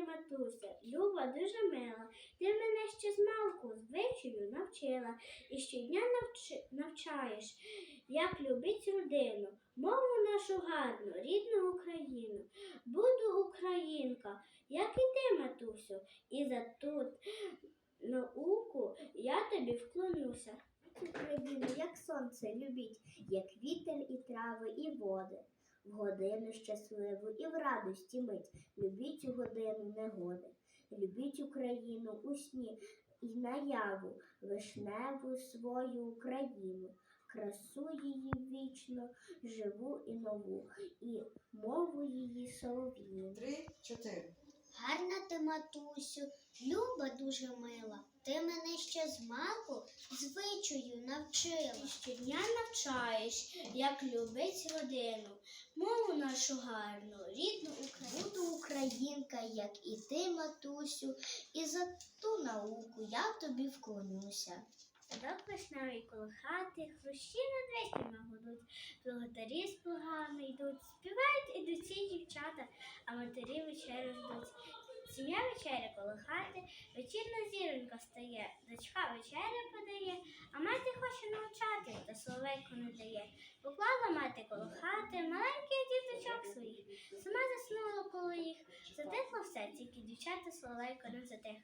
ти, матуся, люба, дуже мила. Ти мене ще з малку звичаю навчила і щодня навчи, навчаєш, як любить родину, мову нашу гарну, рідну Україну. Буду українка, як і ти, матусю, і за ту науку я тобі вклонюся. Україну, як сонце любіть, як вітер і трави, і води. Годину щасливу і в радості мить. Любіть у годину негоди. Любіть Україну у сні і наяву, вишневу свою Україну, красу її вічно, живу і нову, і мову її солов'їну. Три, чотири. Гарна ти, матусю, люба дуже мила. Ти мене ще з малку звичаю навчила. Щодня навчаєш, як любить родину, мову нашу гарну, рідну Україну. Буду українка, як і ти, матусю, і за ту науку я тобі вклонюся. Садок вишневий коло хати, хрущі над веснями гудуть, плуготарі з плугами йдуть, співають ідуть ці дівчата, а матері вечерю ждуть. Сім'я вечеря коло хати, вечірна зіронька стає, дочка вечеря подає, а мати хоче навчати, та соловейку не дає. Поклала мати коло хати маленьких діточок своїх, сама заснула коло їх, затихло все, тільки дівчата словейко не затих.